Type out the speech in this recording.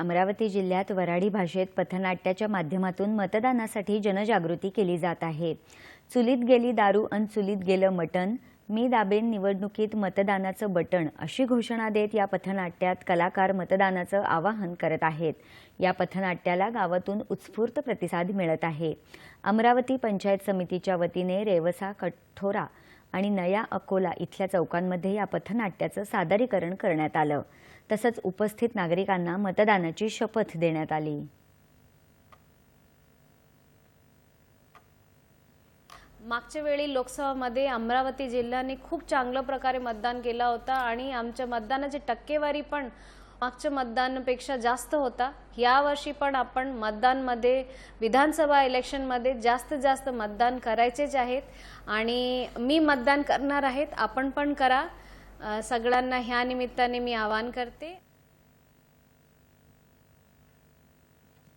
अमरावती जिल्ह्यात वऱ्हाडी भाषेत पथनाट्याच्या माध्यमातून मतदानासाठी जनजागृती केली जात आहे. चुलीत गेली दारू अन चुलीत गेलं मटण मी दाबेन निवडणुकीत मतदानाचं बटण अशी घोषणा देत या पथनाट्यात कलाकार मतदानाचं आवाहन करत आहेत. या पथनाट्याला गावातून उत्स्फूर्त प्रतिसाद मिळत आहे. अमरावती पंचायत समितीच्या वतीने रेवसा कठोरा आणि नया अकोला इथल्या चौकांमध्ये या पथनाट्याचं सादरीकरण करण्यात आलं. तसंच उपस्थित नागरिकांना मतदानाची शपथ देण्यात आली. मागच्या वेळी लोकसभामध्ये अमरावती जिल्ह्याने खूप चांगल्या प्रकारे मतदान केला होता आणि आमच्या मतदानाची टक्केवारी पण मागच्या मतदानापेक्षा जास्त होता. यावर्षी पण आपण मतदानमध्ये विधानसभा इलेक्शनमध्ये जास्तीत जास्त मतदान करायचेच आहेत. आणि मी मतदान करणार आहेत आपण पण करा. सगळ्यांना ह्या निमित्ताने मी आवाहन करते.